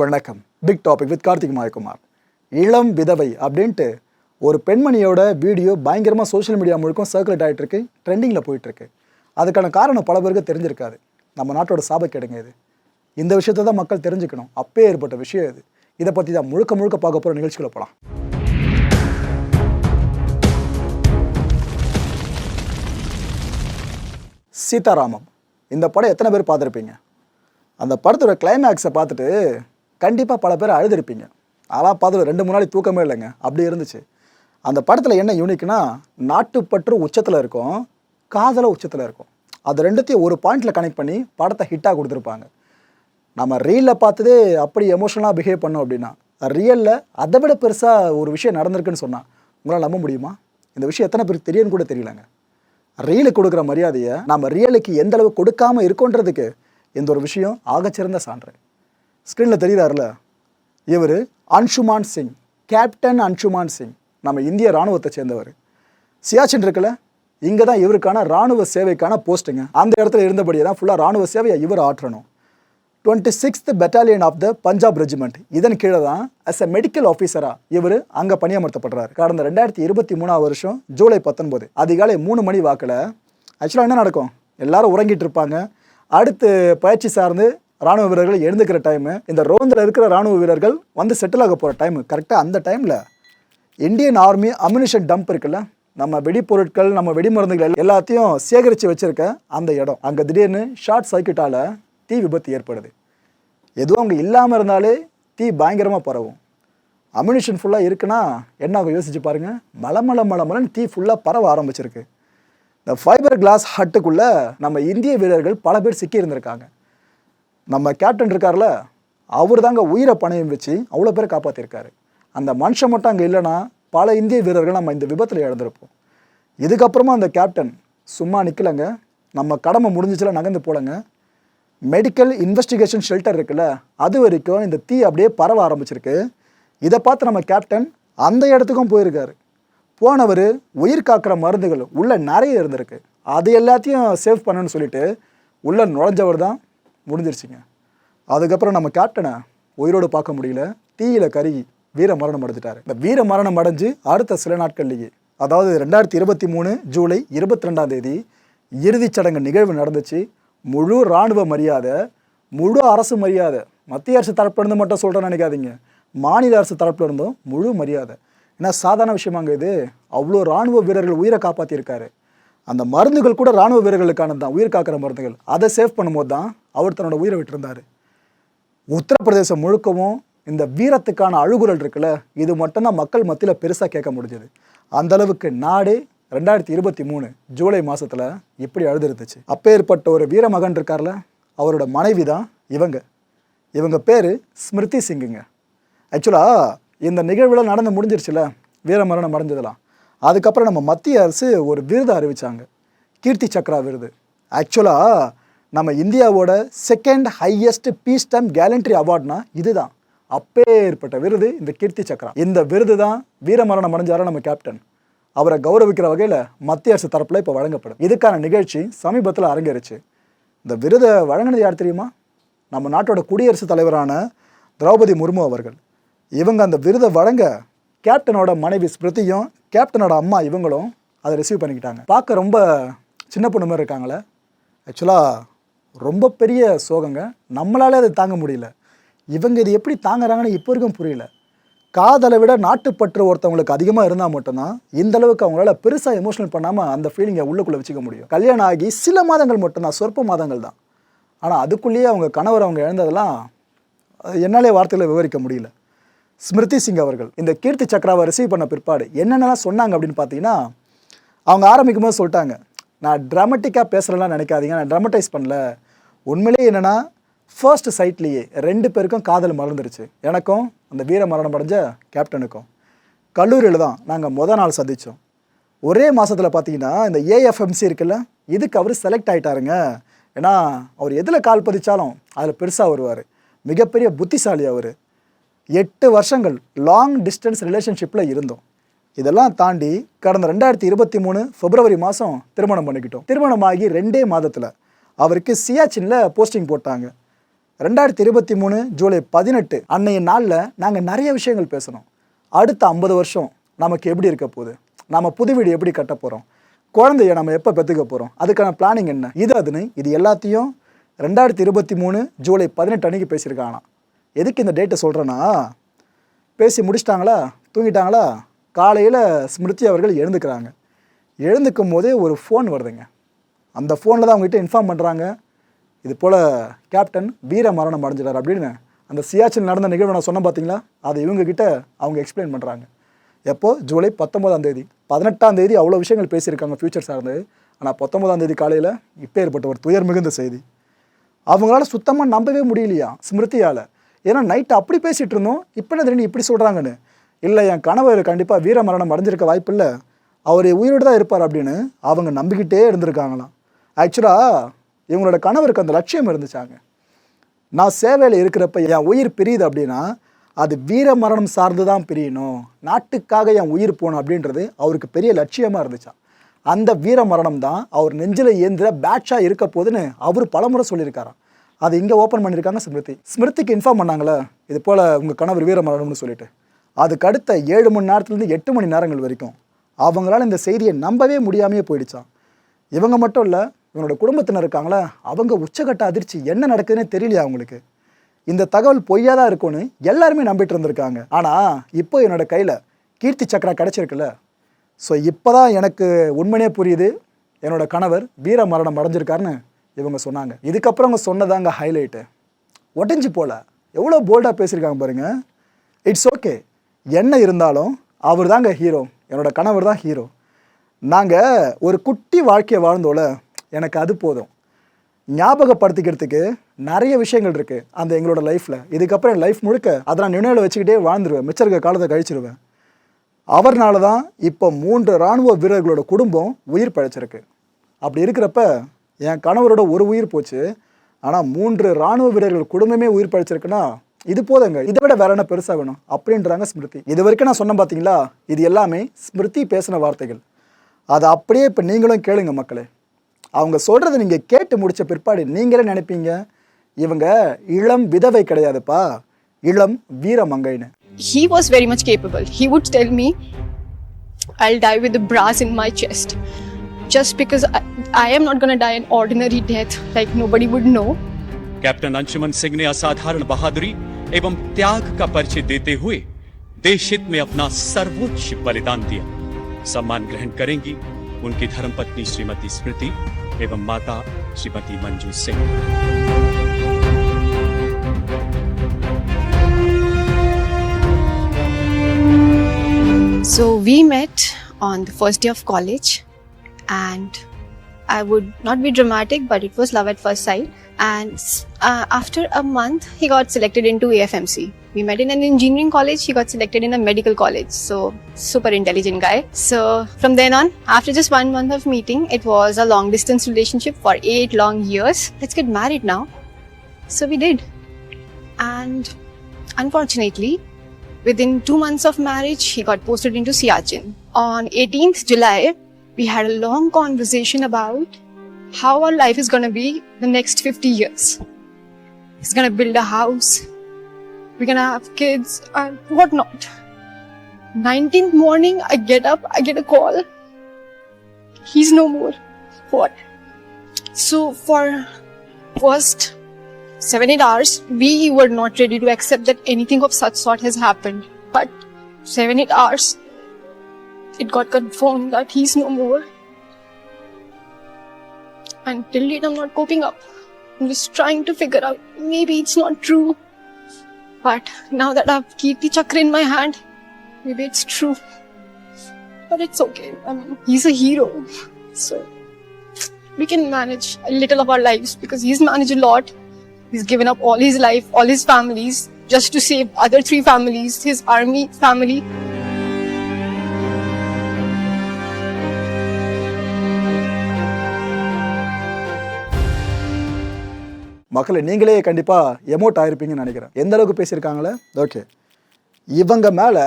வணக்கம். Big topic with Karthik Mayakumar. இளம் விதவை அப்படின்ட்டு ஒரு பெண்மணியோட வீடியோ பயங்கரமாக சோஷியல் மீடியா முழுக்கும் சர்க்குலேட் ஆகிட்டு இருக்கு ட்ரெண்டிங்கில் போயிட்டுருக்கு அதுக்கான காரணம் பல பேருக்கு தெரிஞ்சிருக்காது. நம்ம நாட்டோட சாபக்கேடுங்க இது. இந்த விஷயத்தை தான் மக்கள் தெரிஞ்சுக்கணும். அப்பே ஏற்பட்ட விஷயம் இது. இதை பற்றி தான் முழுக்க முழுக்க பார்க்க போகிற நிகழ்ச்சிகளை போகலாம் சீதாராமம். இந்த படம் எத்தனை பேர் பார்த்துருப்பீங்க? அந்த படத்தோட கிளைமேக்ஸை பார்த்துட்டு கண்டிப்பாக பல பேர் அழுதுருப்பீங்க. அதெல்லாம் பார்த்துட்டு ரெண்டு மூணு நாளைக்கு தூக்கமே இல்லைங்க. அப்படி இருந்துச்சு. அந்த படத்தில் என்ன யூனிக்னா நாட்டுப்பற்று உச்சத்தில் இருக்கும் காதலை உச்சத்தில் இருக்கும். அது ரெண்டுத்தையும் ஒரு பாயிண்டில் கனெக்ட் பண்ணி படத்தை ஹிட்டாக கொடுத்துருப்பாங்க. நம்ம ரீலில் பார்த்ததே அப்படி எமோஷனலாக பிஹேவ் பண்ணோம் அப்படின்னா ரியலில் அதை விட பெருசாக ஒரு விஷயம் நடந்திருக்குன்னு சொன்னால் உங்களால் நம்ப முடியுமா? இந்த விஷயம் எத்தனை பேருக்கு தெரியும்னு கூட தெரியலங்க. ரீலுக்கு கொடுக்குற மரியாதையை நம்ம ரியலுக்கு எந்த அளவு கொடுக்காம இருக்கோன்றதுக்கு இந்த ஒரு விஷயம் ஆகச்சிறந்த சான்று. ஸ்க்ரீனில் தெரியுறாருல? இவர் அன்ஷுமான் சிங் கேப்டன் அன்ஷுமான் சிங். நம்ம இந்திய ராணுவத்தை சேர்ந்தவர். சியாச்சின் இருக்குல்ல? இங்கே தான் இவருக்கான ராணுவ சேவைக்கான போஸ்ட்டுங்க. அந்த இடத்துல இருந்தபடியே தான் ஃபுல்லாக ராணுவ சேவையை இவர் ஆற்றணும். Twenty sixth battalion of the Punjab regiment இதன் கீழே தான் அஸ் எ மெடிக்கல் ஆஃபீஸராக இவர் அங்கே பணியமர்த்தப்படுறாரு. கடந்த ரெண்டாயிரத்தி இருபத்தி மூணாவது வருஷம் ஜூலை பத்தொன்பது. அதிகாலை மூணு மணி வாக்கில் ஆக்சுவலாக என்ன நடக்கும்? எல்லாரும் உறங்கிட்டு இருப்பாங்க. அடுத்து பயிற்சி சார்ந்து ராணுவ வீரர்கள் எழுந்துக்கிற டைமு இந்த ரோந்தில் இருக்கிற ராணுவ வீரர்கள் வந்து செட்டில் ஆக போகிற டைமு கரெக்டாக அந்த டைமில் இந்தியன் ஆர்மி அம்யூனிஷன் டம்ப் இருக்குல்ல? நம்ம வெடிப்பொருட்கள் நம்ம வெடிமருந்துகள் எல்லாத்தையும் சேகரித்து வச்சுருக்க அந்த இடம். அங்கே திடீர்னு ஷார்ட் சர்க்கியூட்டால் தீ விபத்து ஏற்படுது. எதுவும் அங்கே இல்லாமல் இருந்தாலே தீ பயங்கரமாக பரவும். அம்யூனிஷன் ஃபுல்லாக இருக்குன்னா என்ன ஆகும்? யோசிச்சு பாருங்கள் மலை மலை மலை மலைன்னு தீ ஃபுல்லாக பரவ ஆரம்பிச்சிருக்கு. இந்த ஃபைபர் கிளாஸ் ஹட்டுக்குள்ளே நம்ம இந்திய வீரர்கள் பல பேர் சிக்கி இருந்திருக்காங்க. நம்ம கேப்டன் இருக்கார்ல அவர் தாங்க உயிரை பணையம் வச்சு அவ்வளோ பேரை காப்பாற்றிருக்காரு அந்த மனுஷன் மட்டும் அங்கே இல்லைன்னா பல இந்திய வீரர்கள் நம்ம இந்த விபத்தில் இழந்திருப்போம். இதுக்கப்புறமா அந்த கேப்டன் சும்மா நிற்கலைங்க நம்ம கடமை முடிஞ்சிச்சுல நகர்ந்து போலங்க. மெடிக்கல் இன்வெஸ்டிகேஷன் ஷெல்டர் இருக்குல்ல அது வரைக்கும் இந்த தீ அப்படியே பரவ ஆரம்பிச்சிருக்கு. இதை பார்த்து நம்ம கேப்டன் அந்த இடத்துக்கும் போயிருக்காரு. போனவர் உயிர் காக்கிற மருந்துகள் உள்ளே நிறைய இருந்திருக்கு. அது எல்லாத்தையும் சேவ் பண்ணணும்னு சொல்லிட்டு உள்ளே நுழைஞ்சவர் தான் முடிஞ்சிருச்சுங்க. அதுக்கப்புறம் நம்ம கேப்டனை உயிரோடு பார்க்க முடியல. தீயில கருகி வீர மரணம் அடைஞ்சிட்டாரு. இந்த வீர மரணம் அடைஞ்சு அடுத்த சில நாட்கள்லேயே அதாவது ரெண்டாயிரத்தி இருபத்தி மூணு ஜூலை இருபத்தி ரெண்டாம் தேதி இறுதிச் சடங்கு நிகழ்வு நடந்துச்சு. முழு இராணுவ மரியாதை முழு அரசு மரியாதை மத்திய அரசு தரப்பிலிருந்து மட்டும் சொல்கிறேன்னு நினைக்காதீங்க. மாநில அரசு தரப்பில் இருந்தும் முழு மரியாதை. ஏன்னா சாதாரண விஷயமாங்க இது. அவ்வளோ இராணுவ வீரர்கள் உயிரை காப்பாற்றியிருக்காரு அந்த மருந்துகள் கூட இராணுவ வீரர்களுக்கானது தான் உயிர் காக்கிற மருந்துகள். அதை சேவ் பண்ணும்போது தான் அவர் தன்னோட உயிரை விட்டுருந்தார். உத்தரப்பிரதேசம் முழுக்கவும் இந்த வீரத்துக்கான அழுகுரல் இருக்குல்ல இது மட்டும்தான் மக்கள் மத்தியில் பெருசாக கேட்க முடிஞ்சது. அந்த அளவுக்கு நாடே ரெண்டாயிரத்தி இருபத்தி மூணு ஜூலை மாதத்தில் இப்படி அழுதுருந்துச்சு. அப்பேற்பட்ட ஒரு வீர மகன் இருக்கார்ல அவரோட மனைவி தான் இவங்க. இவங்க பேர் ஸ்மிருதி சிங்குங்க. ஆக்சுவலாக இந்த நிகழ்வில் நடந்து முடிஞ்சிருச்சுல வீரமரணம் அடைஞ்சதெல்லாம். அதுக்கப்புறம் நம்ம மத்திய அரசு ஒரு விருதை அறிவித்தாங்க கீர்த்தி சக்ரா விருது. ஆக்சுவலாக நம்ம இந்தியாவோட second highest peace time gallantry அவார்ட்னா இதுதான். அப்பேற்பட்ட விருது இந்த கீர்த்தி சக்ரா. இந்த விருது தான் வீரமரணம் அடைஞ்சார நம்ம கேப்டன் அவரை கௌரவிக்கிற வகையில் மத்திய அரசு தரப்பில் இப்போ வழங்கப்படும் இதுக்கான நிகழ்ச்சி சமீபத்தில் அரங்கேறிச்சு. இந்த விருதை வழங்கினது யார் தெரியுமா? நம்ம நாட்டோட குடியரசுத் தலைவரான திரௌபதி முர்மு அவர்கள். இவங்க அந்த விருதை வழங்க கேப்டனோட மனைவி ஸ்மிருதியும் கேப்டனோட அம்மா இவங்களும் அதை ரிசீவ் பண்ணிக்கிட்டாங்க. பார்க்க ரொம்ப சின்ன பொண்ணு மாதிரி இருக்காங்களே. ஆக்சுவலாக ரொம்ப பெரிய சோகங்க. நம்மளாலே அதை தாங்க முடியல. இவங்க இது எப்படி தாங்குறாங்கன்னு இப்போ வரைக்கும் புரியல. காதலை விட நாட்டுப்பற்று ஒருத்தவங்களுக்கு அதிகமாக இருந்தால் மட்டும்தான் இந்த அளவுக்கு அவங்களால பெருசாக எமோஷனல் பண்ணாமல் அந்த ஃபீலிங்கை உள்ளுக்குள்ளே வச்சுக்க முடியும். கல்யாணம் ஆகி சில மாதங்கள் மட்டும்தான் சொற்ப மாதங்கள் தான். ஆனால் அதுக்குள்ளேயே அவங்க கணவர் அவங்க இழந்ததெல்லாம் என்னாலே வார்த்தையில் விவரிக்க முடியல. ஸ்மிருதி சிங் அவர்கள் இந்த கீர்த்தி சக்ராவை ரிசீவ் பண்ண பிற்பாடு என்னென்னலாம் சொன்னாங்க அப்படின்னு பார்த்தீங்கன்னா அவங்க ஆரம்பிக்கும் போது சொல்லிட்டாங்க நான் ட்ராமட்டிக்காக பேசுகிறேன்லாம் நினைக்காதீங்க நான் ட்ராமடைஸ் பண்ணல. உண்மையிலே என்னென்னா ஃபர்ஸ்ட் சைட்லேயே ரெண்டு பேருக்கும் காதல் மறந்துருச்சு எனக்கும் அந்த வீர மரணம் அடைஞ்ச கேப்டனுக்கும் கல்லூரியில் தான் நாங்கள் மொதல் நாள் சந்தித்தோம் ஒரே மாதத்தில் பார்த்தீங்கன்னா இந்த ஏஎஃப்எம்சி இருக்குல்ல இதுக்கு அவர் செலக்ட் ஆகிட்டாருங்க ஏன்னா அவர் எதில் கால் பதிச்சாலும் அதில் பெருசாக வருவார். மிகப்பெரிய புத்திசாலி அவர். எட்டு வருஷங்கள் லாங் டிஸ்டன்ஸ் ரிலேஷன்ஷிப்பில் இருந்தோம். இதெல்லாம் தாண்டி கடந்த ரெண்டாயிரத்தி இருபத்தி மூணு பிப்ரவரி மாதம் திருமணம் பண்ணிக்கிட்டோம். திருமணமாகி ரெண்டே மாதத்தில் அவருக்கு சியாச்சினில் போஸ்டிங் போட்டாங்க. ரெண்டாயிரத்தி இருபத்தி மூணு ஜூலை பதினெட்டு அன்னைய நாளில் நாங்கள் நிறைய விஷயங்கள் பேசணும் அடுத்த ஐம்பது வருஷம் நமக்கு எப்படி இருக்க போகுது? நம்ம புது வீடு எப்படி கட்ட போகிறோம் குழந்தைய நம்ம எப்போ பெற்றுக்க போகிறோம் அதுக்கான பிளானிங் என்ன? இது அதுன்னு இது எல்லாத்தையும் ரெண்டாயிரத்தி இருபத்தி மூணு ஜூலை பதினெட்டு அன்னைக்கு பேசியிருக்காங்களாம். எதுக்கு இந்த டேட்டை சொல்கிறேன்னா பேசி முடிச்சிட்டாங்களா? தூங்கிட்டாங்களா? காலையில் ஸ்மிருதி அவர்கள் எழுந்துக்கிறாங்க. எழுந்துக்கும் போதே ஒரு ஃபோன் வருதுங்க. அந்த ஃபோனில் தான் அவங்ககிட்ட இன்ஃபார்ம் பண்ணுறாங்க இது போல் கேப்டன் வீர மரணம் அடைஞ்சிட்டார் அப்படின்னு அந்த சியாச்சில் நடந்த நிகழ்வு நான் சொன்ன பார்த்தீங்களா அதை இவங்கக்கிட்ட அவங்க எக்ஸ்பிளைன் பண்ணுறாங்க எப்போது ஜூலை பத்தொம்போதாம் தேதி. பதினெட்டாம் தேதி அவ்வளோ விஷயங்கள் பேசியிருக்காங்க ஃபியூச்சர் சார்ந்து. ஆனால் பத்தொம்போதாம் தேதி காலையில் இப்போ ஏற்பட்ட ஒரு துயர் மிகுந்த செய்தி. அவங்களால சுத்தமாக நம்பவே முடியலையா ஸ்மிருதியால்? ஏன்னா நைட்டு அப்படி பேசிகிட்டு இருந்தோம். இப்போ என்ன திடீர்னு இப்படி சொல்கிறாங்கன்னு இல்லை என் கணவர் கண்டிப்பாக வீர மரணம் அடைஞ்சிருக்க வாய்ப்பில்லை அவர் உயிரோடு தான் இருப்பார் அப்படின்னு அவங்க நம்பிக்கிட்டே இருந்திருக்காங்களாம். ஆக்சுவலாக இவங்களோட கணவருக்கு அந்த லட்சியம் இருந்துச்சாங்க. நான் சேவையில் இருக்கிறப்ப என் உயிர் பிரியுது அப்படின்னா அது வீர மரணம் சார்ந்து தான் பிரியணும். நாட்டுக்காக என் உயிர் போகணும் அப்படின்றது அவருக்கு பெரிய லட்சியமாக இருந்துச்சா அந்த வீர மரணம் தான் அவர் நெஞ்சில் ஏந்திர பேட்சாக இருக்க போதுன்னு அவர் பலமுறை சொல்லியிருக்காராம். அது இங்கே ஓப்பன் பண்ணியிருக்காங்க ஸ்மிருதி. ஸ்மிருதிக்கு இன்ஃபார்ம் பண்ணாங்களே இது போல் உங்கள் கணவர் வீர மரணம்னு சொல்லிட்டு. அதுக்கு அடுத்த ஏழு மணி நேரத்துலேருந்து எட்டு மணி நேரங்கள் வரைக்கும் அவங்களால இந்த செய்தியை நம்பவே முடியாமையே போயிடுச்சான் இவங்க மட்டும் இல்லை இவனோட குடும்பத்தினர் இருக்காங்களே அவங்க உச்சகட்ட அதிர்ச்சி என்ன நடக்குதுன்னே தெரியலையா அவங்களுக்கு இந்த தகவல் பொய்யா தான் இருக்கும்னு எல்லாருமே நம்பிட்டு இருந்திருக்காங்க. ஆனால் இப்போ என்னோட கையில் கீர்த்தி சக்கரா கிடச்சிருக்குல்ல. ஸோ இப்போ தான் எனக்கு உண்மையே புரியுது என்னோட கணவர் வீர மரணம் அடைஞ்சிருக்காருன்னு இவங்க சொன்னாங்க. இதுக்கப்புறம் அவங்க சொன்னதாங்க ஹைலைட்டு உடஞ்சி போல. எவ்வளோ போல்டாக பேசியிருக்காங்க பாருங்க. இட்ஸ் ஓகே என்ன இருந்தாலும் அவர் தாங்க ஹீரோ என்னோட கணவர் தான் ஹீரோ நாங்கள் ஒரு குட்டி வாழ்க்கையை வாழ்ந்தோல எனக்கு அது போதும். ஞாபகப்படுத்திக்கிறதுக்கு நிறைய விஷயங்கள் இருக்குது அந்த எங்களோட லைஃப்பில் இதுக்கப்புறம் என் லைஃப் முழுக்க அதை நான் நினைவில் வச்சுக்கிட்டே வாழ்ந்துருவேன். மிச்சம் இருக்க காலத்தை கழிச்சிருவேன். அவர்னால தான் இப்போ மூன்று இராணுவ வீரர்களோட குடும்பம் உயிர் பழைச்சிருக்கு. அப்படி இருக்கிறப்ப என் கணவரோட ஒரு உயிர் போச்சு. ஆனால் மூன்று இராணுவ வீரர்கள் குடும்பமே உயிர் பழிச்சிருக்குன்னா இது போதுங்க. இதை விட வேற என்ன பெருசாக வேணும்? அப்படின்றாங்க ஸ்மிருதி. இது வரைக்கும் நான் சொன்னேன் பார்த்தீங்களா இது எல்லாமே ஸ்மிருதி பேசின வார்த்தைகள். அதை அப்படியே இப்போ நீங்களும் கேளுங்க மக்களே. அவங்க சொல்கிறத நீங்கள் கேட்டு முடித்த பிற்பாடு நீங்களே நினைப்பீங்க? இவங்க இளம் விதவை கிடையாதுப்பா. இளம் வீரமங்கைன்னு he was very much capable. He would tell me, I'll die with the brass in my chest. Just because I, I am not gonna die an ordinary death, like nobody would know. Captain Anshuman Singh ने असाधारण बहादुरी एवं त्याग का परिचय देते हुए देश हित में अपना सर्वोच्च बलिदान दिया। सम्मान ग्रहण करेंगी उनकी धर्मपत्नी श्रीमती स्मृति एवं माता Shrimati Manju Singh. So we met on the first day of college, and I would not be dramatic, but it was love at first sight. And uh, after a month, he got selected into AFMC. We met in an engineering college, he got selected in a medical college. So, super intelligent guy. So, from then on, after just one month of meeting, it was a long distance relationship for eight long years. Let's get married now. So, we did. And unfortunately, Within two months of marriage, he got posted into Siachen. On 18th July, we had a long conversation about how our life is going to be the next 50 years. He's going to build a house. We're going to have kids and whatnot. 19th morning, I get up, I get a call. He's no more. What? So for first seven, eight hours, we were not ready to accept that anything of such sort has happened. But seven, eight hours, it got confirmed that he's no more. And till date, I'm not coping up. I'm just trying to figure out maybe it's not true. But now that I have Kirti Chakra in my hand, maybe it's true. But it's okay. I mean, he's a hero. So we can manage a little of our lives because he's managed a lot. He's given up all his life, all his families, just to save other three families, his army family. மக்களை நீங்களே கண்டிப்பாக emote ஆகிருப்பீங்கன்னு நினைக்கிறேன். எந்த அளவுக்கு பேசியிருக்காங்களே? Okay இவங்க மேலே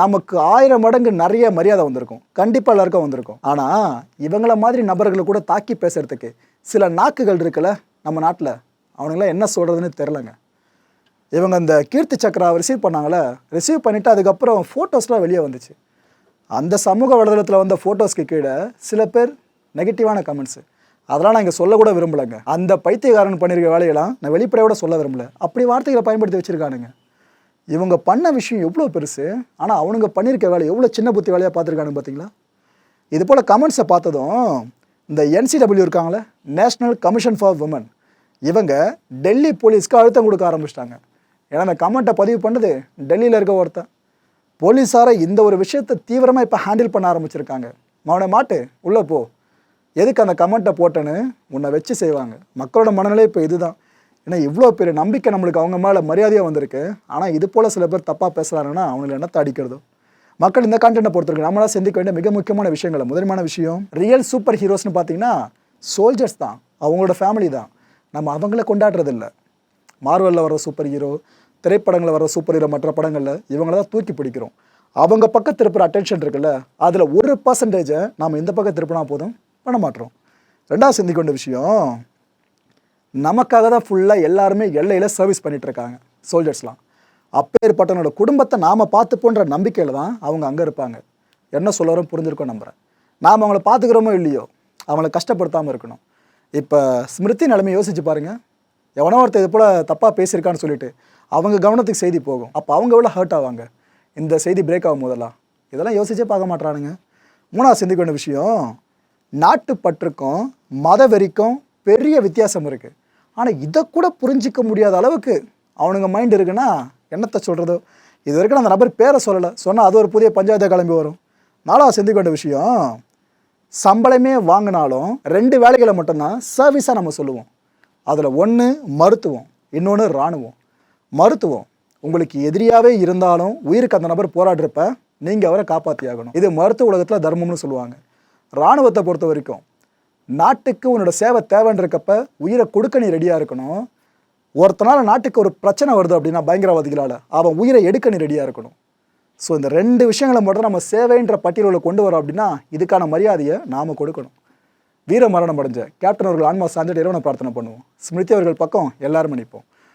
நமக்கு ஆயிரம் மடங்கு நிறைய மரியாதை வந்திருக்கும். கண்டிப்பாக எல்லாருக்கும் வந்திருக்கும். ஆனால் இவங்கள மாதிரி நபர்களை கூட தாக்கி பேசுகிறதுக்கு சில நாக்குகள் இருக்குல்ல நம்ம நாட்டில். அவனுங்களாம் என்ன சொல்கிறதுன்னு தெரிலங்க இவங்க அந்த கீர்த்தி சக்கரா ரிசீவ் பண்ணாங்களே ரிசீவ் பண்ணிவிட்டு அதுக்கப்புறம் ஃபோட்டோஸ்லாம் வெளியே வந்துச்சு. அந்த சமூக வலைதளத்தில் வந்த ஃபோட்டோஸ்க்கு கீழே சில பேர் நெகட்டிவான கமெண்ட்ஸு அதெல்லாம் நான் இங்கே சொல்லக்கூட விரும்பலைங்க. அந்த பைத்தியக்காரன் பண்ணியிருக்க வேலையெல்லாம் நான் வெளிப்படையோட சொல்ல விரும்பல. அப்படி வார்த்தைகளை பயன்படுத்தி வச்சுருக்கானுங்க. இவங்க பண்ண விஷயம் எவ்வளோ பெருசு ஆனால் அவனுங்க பண்ணியிருக்க வேலை எவ்வளோ சின்ன புத்தி வேலையாக பார்த்துருக்கானுங்க பார்த்தீங்களா இது போல் கமெண்ட்ஸை பார்த்ததும் இந்த என்சிடபிள்யூ இருக்காங்களே நேஷ்னல் கமிஷன் ஃபார் உமன் இவங்க டெல்லி போலீஸ்க்கு அழுத்தம் கொடுக்க ஆரம்பிச்சிட்டாங்க. ஏன்னா அந்த கமெண்ட்டை பதிவு பண்ணது டெல்லியில் இருக்க ஒருத்தன். போலீஸாரை இந்த ஒரு விஷயத்தை தீவிரமாக இப்போ ஹேண்டில் பண்ண ஆரம்பிச்சிருக்காங்க. அவனை மாட்டு உள்ளே போ. எதுக்கு அந்த கமெண்ட்டை போட்டேன்னு உன்னை வச்சு செய்வாங்க. மக்களோட மனநிலை இப்போ இதுதான். ஏன்னா இவ்வளோ பெரிய நம்பிக்கை நம்மளுக்கு அவங்க மேலே மரியாதையாக வந்திருக்கு. ஆனால் இது போல் சில பேர் தப்பாக பேசுகிறாங்கன்னா அவங்களை என்னத்தை அடிக்கிறதோ? மக்கள் இந்த கான்டென்ட்டை பொறுத்திருக்கு. நம்மளால் சிந்திக்க வேண்டிய மிக முக்கியமான விஷயங்கள் முதன்மையான விஷயம் ரியல் சூப்பர் ஹீரோஸ்னு பார்த்தீங்கன்னா சோல்ஜர்ஸ் தான். அவங்களோட ஃபேமிலி தான். நம்ம அவங்கள கொண்டாடுறதில்ல. மார்வலில் வர சூப்பர் ஹீரோ திரைப்படங்களில் வர சூப்பர் ஹீரோ மற்ற படங்களில் இவங்கள தான் தூக்கி பிடிக்கிறோம். அவங்க பக்கம் திருப்புற அட்டென்ஷன் இருக்குல்ல அதில் ஒரு பர்சன்டேஜை நாம் இந்த பக்கம் திருப்பினா போதும்? பண்ண மாட்டோம் ரெண்டாவது சிந்திக்க வேண்டிய விஷயம் நமக்காக தான் ஃபுல்லாக எல்லாருமே எல்லையில் சர்வீஸ் பண்ணிகிட்ருக்காங்க இருக்காங்க சோல்ஜர்ஸ்லாம் அப்பேற்பட்டவனோட குடும்பத்தை நாம் பார்த்துப்போன்ற நம்பிக்கையில் தான் அவங்க அங்கே இருப்பாங்க. என்ன சொல்லறோம் புரிஞ்சிருக்கோம் நம்புகிறேன் நாம் அவங்கள பார்த்துக்கிறோமோ இல்லையோ அவங்கள கஷ்டப்படுத்தாமல் இருக்கணும். இப்போ ஸ்மிருதி நிலைமை யோசிச்சு பாருங்கள் எவனோ ஒருத்தர் இது போல் தப்பாக பேசியிருக்கான்னு சொல்லிட்டு அவங்க கவனத்துக்கு செய்தி போகும். அப்போ அவங்க எவ்வளோ ஹர்ட் ஆவாங்க? இந்த செய்தி பிரேக் ஆகும் போதெல்லாம். இதெல்லாம் யோசிச்சே பார்க்க மாட்றானுங்க. மூணாவது சிந்திக்க வேண்டிய விஷயம் நாட்டுப்பற்றுக்கும் மத வெறிக்கும் பெரிய வித்தியாசம் இருக்குது ஆனால் இதை கூட புரிஞ்சிக்க முடியாத அளவுக்கு அவனுங்க மைண்ட் இருக்குன்னா என்னத்தை சொல்கிறதோ இது வரைக்கும் அந்த நபர் பேரை சொல்லலை. சொன்னால் அது ஒரு புதிய பஞ்சாயத்தை கிளம்பி வரும். நாலாவது சிந்திக்க வேண்டிய விஷயம் சம்பளமே வாங்கினாலும் ரெண்டு வேலைகளை மட்டும்தான் சர்வீஸாக நம்ம சொல்லுவோம். அதில் ஒன்று மருத்துவம் இன்னொன்று இராணுவம். மருத்துவம் உங்களுக்கு எதிரியாகவே இருந்தாலும் உயிருக்கு அந்த நபர் போராடுறப்ப நீங்கள் அவரை காப்பாற்றி ஆகணும் இது மருத்துவ உலகத்தில் தர்மம்னு சொல்லுவாங்க. இராணுவத்தை பொறுத்த வரைக்கும். நாட்டுக்கு உன்னோட சேவை தேவைன்றக்கப்ப உயிரை கொடுக்க நீ ரெடியாக இருக்கணும். ஒருத்தனால நாட்டுக்கு ஒரு பிரச்சனை வருது அப்படின்னா பயங்கரவாதிகளால் அவன் உயிரை எடுக்க நீ ரெடியாக இருக்கணும். ஸோ இந்த ரெண்டு விஷயங்களை மட்டும் நம்ம சேவைன்ற பட்டியலில் கொண்டு வரோம் அப்படின்னா இதுக்கான மரியாதையை நாம் கொடுக்கணும். வீர மரணம் அடைஞ்ச கேப்டன் அவர்கள் ஆன்மா சார்ந்துட்டு இறைவனை பிரார்த்தனை பண்ணுவோம். ஸ்மிருதி அவர்கள் பக்கம் எல்லாரும் நினைப்போம்